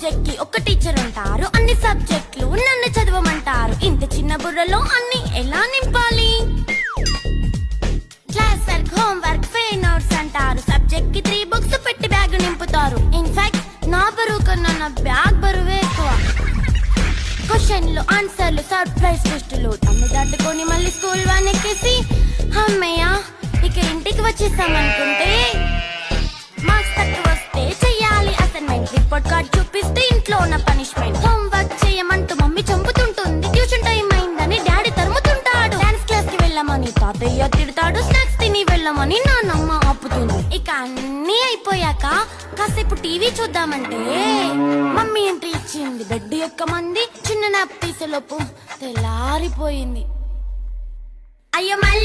సబ్జెక్ట్కి ఒక టీచర్ ఉంటారు. అన్ని సబ్జెక్టులు నన్ను చదవమంటారు. ఇంత చిన్న బుర్రలో అన్ని ఎలా నింపాలి? Class work home work fair notes అంటారు. సబ్జెక్ట్కి త్రీ బుక్స్ పెట్టి బ్యాగ్ నింపుతారు. ఇన్ఫాక్ట్ నా బరువు కన్నా నా బ్యాగ్ బరువే ఎక్కువ. క్వశ్చన్లు ఆన్సర్లు సర్ప్రైజ్ టెస్టులు తమ్ము దాటుకొని మళ్ళీ స్కూల్ వన్ ఎక్కేసి అమ్మయ్య ఇక ఇంటికి వచ్చేసామనుకుంటే మార్క్స్ తక్కువ వస్తే చెయ్యాలి. అసైన్మెంట్ రిపోర్ట్ కార్డ్ ఇంట్లో ఉన్న పనిష్మెంట్ హోంవర్క్ చేయమంటూ మమ్మీ చంపుతుంటుంది. ట్యూషన్ టైం అయిందని డాడీ తరుముతుంటాడు. డాన్స్ క్లాస్కి వెళ్ళమని తాతయ్య తిడతాడు. స్నాక్స్ తిని వెళ్ళమని నాన్నమ్మ ఆపుతుంది. ఇక అన్నీ అయిపోయాక కాసేపు టీవీ చూద్దామంటే మమ్మీ ఎంట్రీ ఇచ్చింది. బెడ్ యొక్క మంది చిన్న నాప్ తీసేలోపు తెల్లారిపోయింది. అయ్యో మళ్ళీ